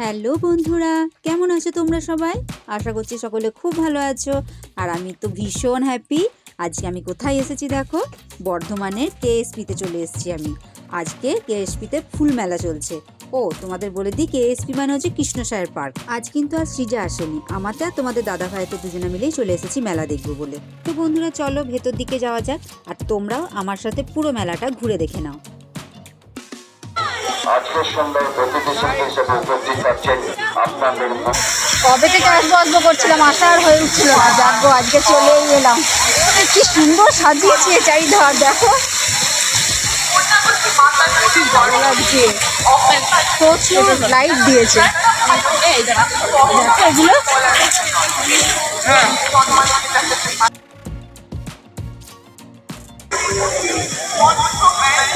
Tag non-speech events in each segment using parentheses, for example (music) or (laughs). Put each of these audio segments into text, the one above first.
Hello বন্ধুরা, কেমন আছো তোমরা সবাই? আশা করছি সকলে খুব ভালো আছো। আর আমি তো ভীষণ হ্যাপি আজকে আমি কোথায় এসেছি দেখো? বর্ধমানের কেএসপিতে চলে এসেছি আমি। আজকে কেএসপিতে ফুল মেলা চলছে। ও, তোমাদের বলে দিই কেএসপি মানে হচ্ছে কৃষ্ণসায়ের পার্ক। আজ কিন্তু আর সৃজা আসেনি। আমাতে আর তোমাদের দাদা ভাইতে দুজনে মিলেই চলে এসেছি মেলা দেখব বলে। তো বন্ধুরা, চলো ভেতর দিকে যাওয়া যাক। আর তোমরাও আমার সাথে পুরো মেলাটা ঘুরে দেখে নাও। আজকের সন্ধ্যায় প্রতিবেশক হিসেবে উপস্থিত থাকছেন আপনাদের কবে থেকে আসব আসব করছিলাম? আসা আর হয়ে উঠছিল না। যাব আজকে চলেই এলাম। কি সুন্দর সাজিয়েছে চারিধার দেখো। ভালো লাগছে প্রচুর লাইট দিয়েছে। এগুলো।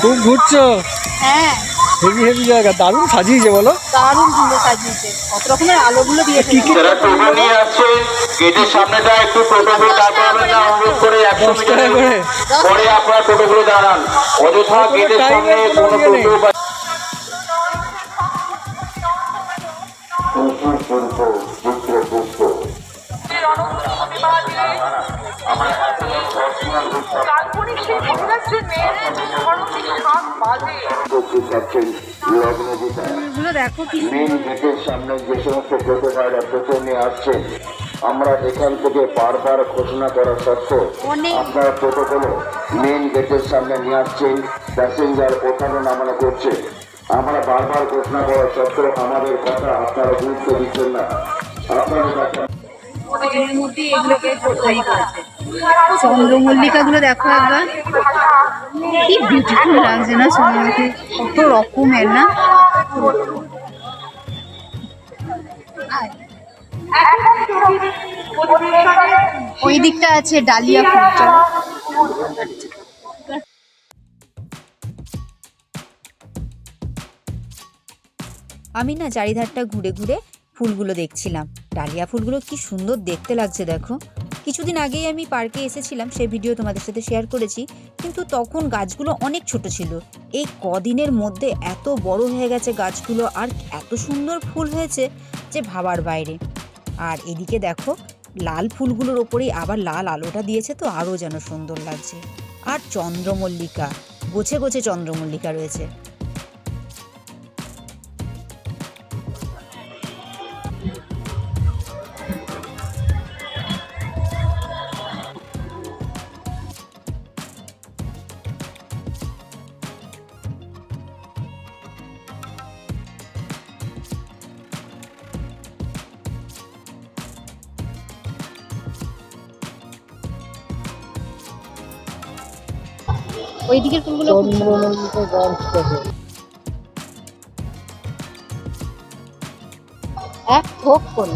খুব ঘুরছো? হ্যাঁ। হেভি হেভি জায়গা। দারুণ সাজিয়েছে বলো। দারুণ সুন্দর সাজিয়েছে। কত রকমের আলোগুলো দিয়েছে যারা টোটো নিয়ে আসছেন গেটের সামনেটা একটু টোটোগুলো দাঁড় করাবেন না অনুরোধ করে একশো করে। পরে আপনারা টোটোগুলো দাঁড়ান। অযথা গেটের সামনে কোনো করবেন টোটো বা কাল্পনিক সেই মেয়েদের যে ধরনের মেন গেটের সামনে যে সমস্ত টোটো টোটো নিয়ে আসছেন আমরা এখান থেকে বারবার ঘোষণা করা সত্ত্বেও আপনারা টোটোগুলো মেন গেটের সামনে নিয়ে আসছেন প্যাসেঞ্জার ওঠানো নামানো করছে। আমরা বারবার ঘোষণা করা সত্ত্বেও আমাদের কথা আপনারা গুরুত্ব দিচ্ছেন না। আপনাদের এগুলোকে করেছে চন্দ্রমল্লিকা গুলো দেখো একবার। কি বিউটিফুল লাগছে না চন্দ্রমল্লিকা কত রকমের না? ওই দিকটা আছে ডালিয়া ফুল আমি না চারিধারটা ঘুরে ঘুরে ফুলগুলো দেখছিলাম। ডালিয়া ফুলগুলো কি সুন্দর দেখতে লাগছে, দেখো। কিছুদিন আগেই আমি পার্কে এসেছিলাম, সেই ভিডিও তোমাদের সাথে শেয়ার করেছি। কিন্তু তখন গাছগুলো অনেক ছোট ছিল। এই কদিনের মধ্যে এত বড় হয়ে গেছে গাছগুলো, আর এত সুন্দর ফুল হয়েছে যে ভাবার বাইরে। আর এদিকে দেখো, লাল ফুলগুলোর ওপরেই আবার লাল আলোটা দিয়েছে, তো আরও যেন সুন্দর লাগছে। আর চন্দ্রমল্লিকা, গোছে গোছে চন্দ্রমল্লিকা রয়েছে। ওই দিকের ফুলগুলো। চন্দ্রমল্লিকা গাছ দেখো এক থোক করে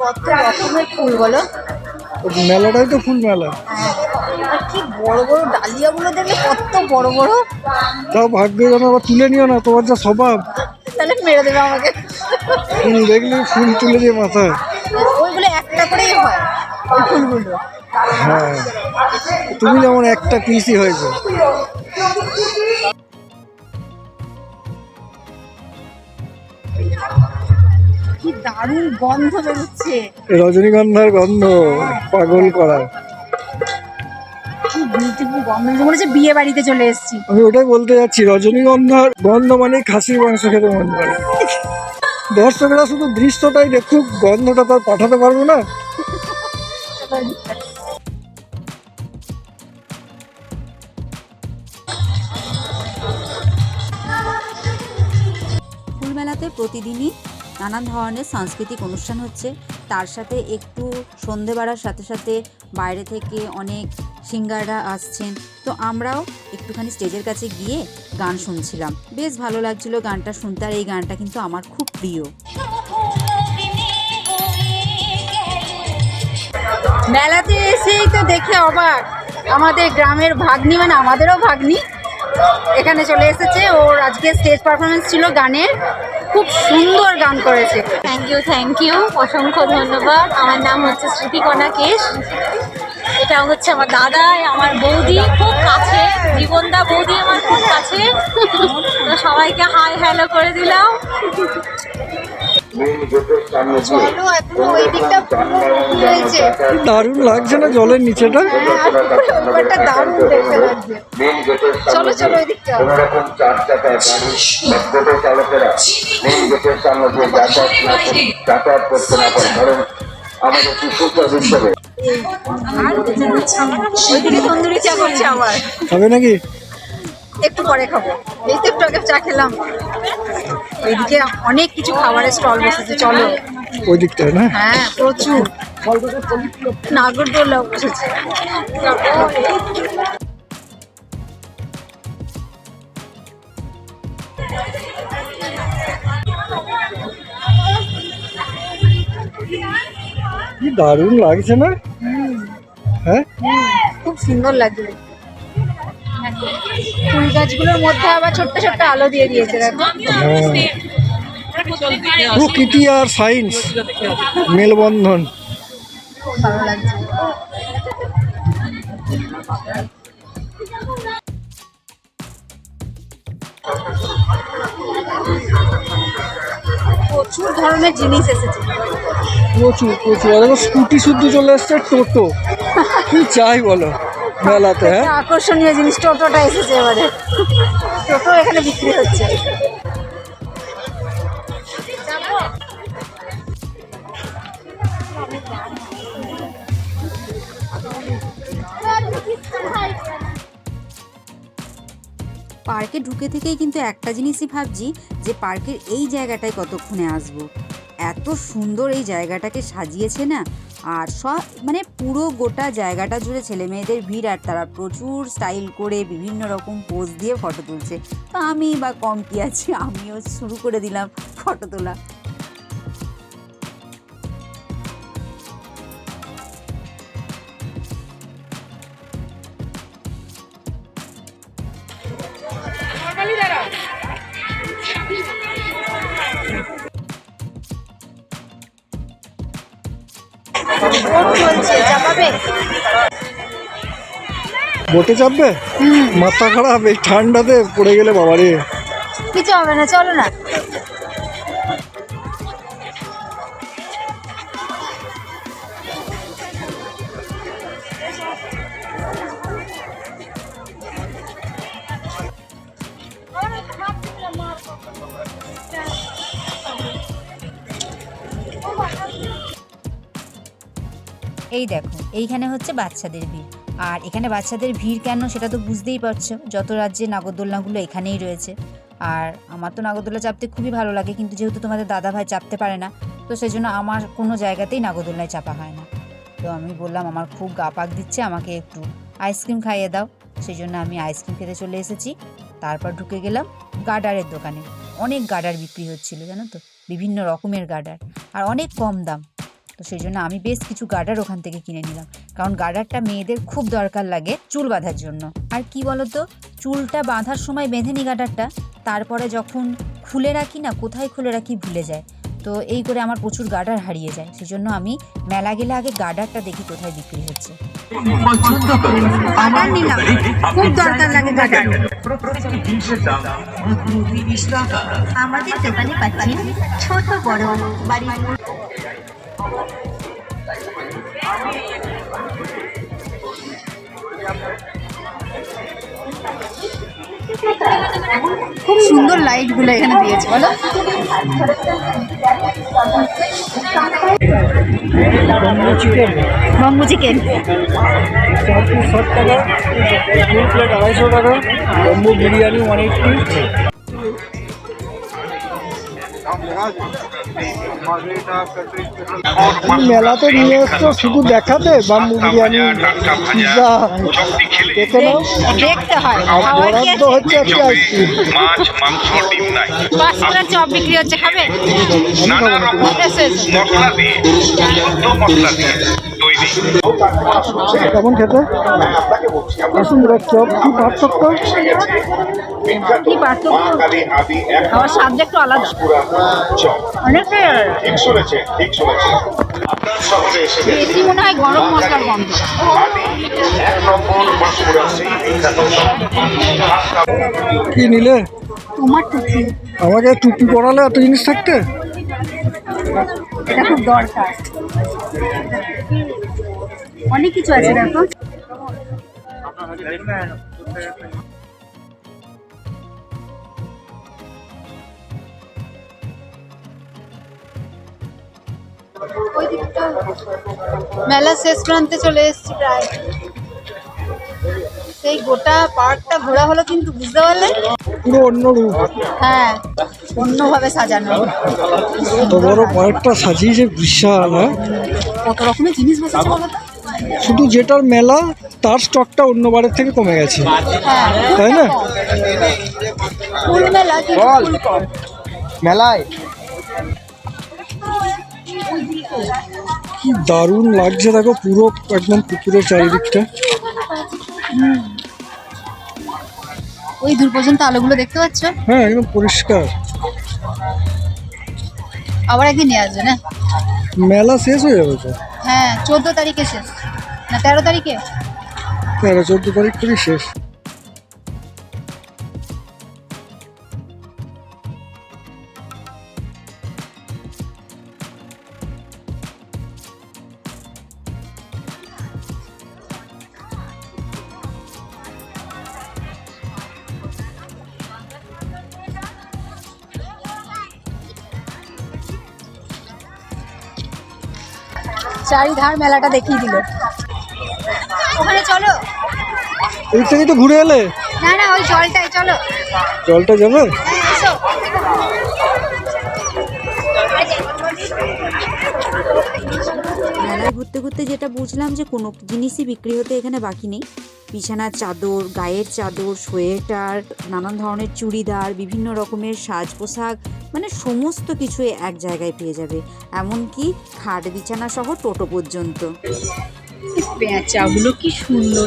কত রকমের ফুল বলো? মেলাটাই তো ফুল মেলা। আর কি বড় বড় ডালিয়াগুলো দেখলে কত বড় বড়। তাও ভাগ্যে যেন আবার তুলে নিও না তোমার যা স্বভাব। তাহলে মেরে দেবে আমাকে। ফুল দেখলে ফুল তুলে দিয়ে মাথায়। ওইগুলো একটা করেই হয়। ওই ফুলগুলো। হ্যাঁ। তুমি যেমন একটা পিসই হয়েছে। দারুণ গন্ধ বেরোচ্ছে। রজনীগন্ধার গন্ধ পাগল করা। মনে বিয়ে বাড়িতে চলে এসেছি। আমি ওটাই বলতে যাচ্ছি রজনীগন্ধার গন্ধ মানে খাসির মাংস খেতে মন করে। দর্শকরা শুধু দৃশ্যটাই দেখুক গন্ধটা তো আর পাঠাতে পারব না। ফুলমেলাতে প্রতিদিনই নানান ধরনের সাংস্কৃতিক অনুষ্ঠান হচ্ছে। তার সাথে একটু সন্ধে বাড়ার সাথে সাথে বাইরে থেকে অনেক সিঙ্গাররা আসছেন। তো আমরাও একটুখানি স্টেজের কাছে গিয়ে গান শুনছিলাম। বেশ ভালো লাগছিল গানটা শুনতে আর এই গানটা কিন্তু আমার খুব প্রিয়। মেলাতে এসেই তো দেখে অবাক। আমাদের গ্রামের ভাগ্নি মানে আমাদেরও ভাগ্নি, এখানে চলে এসেছে। ওর আজকে স্টেজ পারফরমেন্স ছিল গানের। খুব সুন্দর গান করেছে। থ্যাংক ইউ থ্যাংক ইউ অসংখ্য ধন্যবাদ। আমার নাম হচ্ছে স্মৃতিকণা কেশ। এটা হচ্ছে আমার দাদা আমার বৌদি খুব কাছে। জীবনদা বৌদি আমার খুব কাছে। (laughs) তো সবাইকে হাই হ্যালো করে দিলাম। গেটের সামনে দিয়ে চলো এখন ওই দিকটা পুরো হয়েছে। দারুণ লাগছে না জলের নিচেটা? চলো চলো চার গাড়ি টোটো চালকেরা মেন গেটের সামনে দিয়ে যাতায়াত না যাতায়াত করতে না পারে কারণ আমাদের দিতে হবে নাকি? একটু পরে খাব। এই তো একটু আগে চা খেলাম। ওইদিকে অনেক কিছু খাবারের স্টল বসেছে চলো। ওই দিকটায় না? হ্যাঁ প্রচুর। নাগরদোল্লা বসেছে। কি দারুণ লাগছে না? হ্যাঁ? খুব সুন্দর লাগছে। ফুল গাছগুলোর মধ্যে আবার ছোট্ট ছোট্ট আলো দিয়ে দিয়েছে দেখো। হ্যাঁ। প্রকৃতি আর সায়েন্স মেলবন্ধন। ভালো লাগছে। প্রচুর ধরনের জিনিস এসেছে। প্রচুর প্রচুর। স্কুটি শুদ্ধ চলে এসছে টোটো। কি চাই বলো? মেলাতে। হ্যাঁ? আকর্ষণীয় জিনিস টোটোটা এসেছে এবারে। টোটো এখানে বিক্রি হচ্ছে। পার্কে ঢুকে থেকেই কিন্তু একটা জিনিসই ভাবছি যে পার্কের এই জায়গাটায় কতক্ষণে আসব। এত সুন্দর এই জায়গাটাকে সাজিয়েছে না আর সব মানে পুরো গোটা জায়গাটা জুড়ে ছেলে মেয়েদের ভিড় আর তারা প্রচুর স্টাইল করে বিভিন্ন রকম পোজ দিয়ে ফটো তুলছে। তো আমি বা কম কি আছি? আমিও শুরু করে দিলাম ফটো তোলা। বোটে চাপবে? মাথা খারাপ এই ঠান্ডাতে পড়ে গেলে বাবারে। কিছু হবে না চলো না। এই দেখো এইখানে হচ্ছে বাচ্চাদের ভিড়। আর এখানে বাচ্চাদের ভিড় কেন সেটা তো বুঝতেই পারছ, যত রাজ্যে নাগরদোলনাগুলো এখানেই রয়েছে। আর আমার তো নাগরদোলা চাপতে খুবই ভালো লাগে, কিন্তু যেহেতু তোমাদের দাদা ভাই চাপতে পারে না, তো সেই জন্য আমার কোনো জায়গাতেই নাগরদোলনায় চাপা হয় না। তো আমি বললাম, আমার খুব গা পাক দিচ্ছে, আমাকে একটু আইসক্রিম খাইয়ে দাও। সেই জন্য আমি আইসক্রিম খেতে চলে এসেছি। তারপর ঢুকে গেলাম গার্ডারের দোকানে। অনেক গার্ডার বিক্রি হচ্ছিল, জানো তো? বিভিন্ন রকমের গার্ডার আর অনেক কম দাম। তো সেই জন্য আমি বেশ কিছু গার্ডার ওখান থেকে কিনে নিলাম। কারণ গার্ডারটা মেয়েদের খুব দরকার লাগে চুল বাঁধার জন্য। আর কি বলতো? চুলটা বাঁধার সময় বেঁধে নি গার্ডারটা, তারপরে যখন খুলে রাখি না, কোথায় খুলে রাখি ভুলে যায়। তো এই করে আমার প্রচুর গার্ডার হারিয়ে যায়। সেই জন্য আমি মেলা গেলে আগে গার্ডারটা দেখি কোথায় বিক্রি হচ্ছে। খুব সুন্দর লাইটগুলো এখানে দিয়েছে, বলো। বম্বু চিকেন টাকা প্লেট আড়াইশো টাকা বম্বু বিরিয়ানি ওয়ান এইটটি মেলাতে নিয়ে এসছো শুধু দেখাতে বা বিরিয়ানি পিৎজা দেখে নাও? দেখতে হয়। বরাদ্দ হচ্ছে একটা মাছ মাংস ডিম নাই। পাঁচ চপ বিক্রি হচ্ছে খাবে? নানা রকম এসো, এসো। মশলা দিয়ে মশলা দিয়ে কেমন খেতে? বসুন্ধরা চপ কি পার্থক্য? কি পার্থক্য? আমার সাবজেক্ট আলাদা। অনেকটাই ঠিক ঠিক মনে হয় গরম মশলার গন্ধ। কি নিলে? তোমার টুপি আমাকে টুপি পরালে এত জিনিস থাকতে? এটা খুব দরকার। অনেক কিছু আছে দেখো। মেলা শেষ প্রান্তে চলে এসেছি প্রায়। সেই গোটা পার্কটা ঘোরা হলো কিন্তু বুঝতে পারলে? পুরো অন্য রূপ। হ্যাঁ অন্যভাবে সাজানো। বড় পার্কটা সাজিয়েছে বিশাল হ্যাঁ? কত রকমের জিনিস বসেছে বলো তো? শুধু যেটার মেলা তার স্টকটা অন্য বারের থেকে কমে গেছে। হ্যাঁ তাই না? ফুল মেলা কিন্তু মেলায় কি দারুণ লাগছে দেখো পুরো একদম পুকুরের চারিদিকটা। ওই দূর পর্যন্ত আলোগুলো দেখতে পাচ্ছ? হ্যাঁ একদম পরিষ্কার। আবার একদিন নিয়ে আসবে না? মেলা শেষ হয়ে যাবে তো? হ্যাঁ চোদ্দ তারিখে শেষ। না তেরো তারিখে? তেরো চোদ্দ তারিখ থেকে শেষ। চারিধার মেলাটা দেখিয়ে দিল। ওখানে চলো। এই থেকে তো ঘুরে এলে? না না ওই জলটাই চলো। জলটা যাবে এসো। মেলায় ঘুরতে ঘুরতে যেটা বুঝলাম যে কোনো জিনিসই বিক্রি হতে এখানে বাকি নেই। বিছানার চাদর, গায়ের চাদর, সোয়েটার, নানান ধরনের চুড়িদার, বিভিন্ন রকমের সাজ পোশাক মানে সমস্ত কিছু এক জায়গায় পেয়ে যাবে। এমনকি খাট বিছানা সহ টোটো পর্যন্ত। পেঁচাগুলো কি সুন্দর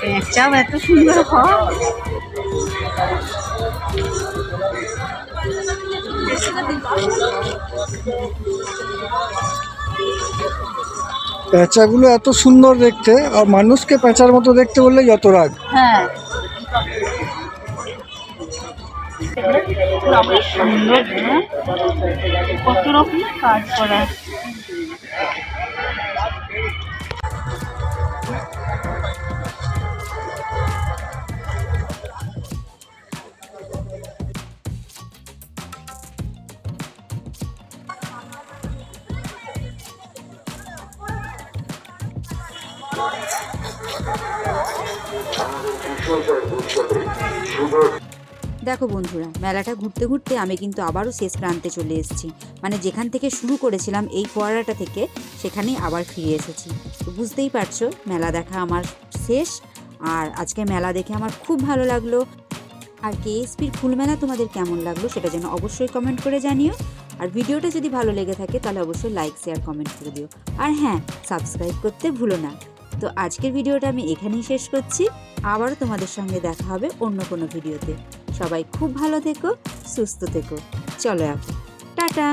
পেঁচাও এত সুন্দর হয়। প্যাঁচাগুলো এত সুন্দর দেখতে আর মানুষকে প্যাঁচার মতো দেখতে বললে যত রাগ। হ্যাঁ। সুন্দর হ্যাঁ? কত রকমের কাজ করা দেখো বন্ধুরা, মেলাটা ঘুরতে ঘুরতে আমি কিন্তু আবারও শেষ প্রান্তে চলে এসেছি। মানে যেখান থেকে শুরু করেছিলাম এই ফোয়ারাটা থেকে, সেখানেই আবার ফিরে এসেছি। তো বুঝতেই পারছ, মেলা দেখা আমার শেষ, আর আজকে মেলা দেখে আমার খুব ভালো লাগল। আর কেএসপির ফুলমেলা তোমাদের কেমন লাগল সেটা যেন অবশ্যই কমেন্ট করে জানিও। আর ভিডিওটা যদি ভালো লেগে থাকে, তাহলে অবশ্যই লাইক শেয়ার কমেন্ট করে দিও। আর হ্যাঁ সাবস্ক্রাইব করতে ভুলো না। তো আজকের ভিডিওটা আমি এখানেই শেষ করছি। আবারও তোমাদের সঙ্গে দেখা হবে অন্য কোনো ভিডিওতে। সবাই খুব ভালো থেকো, সুস্থ থেকো। চলো এখন। টাটা!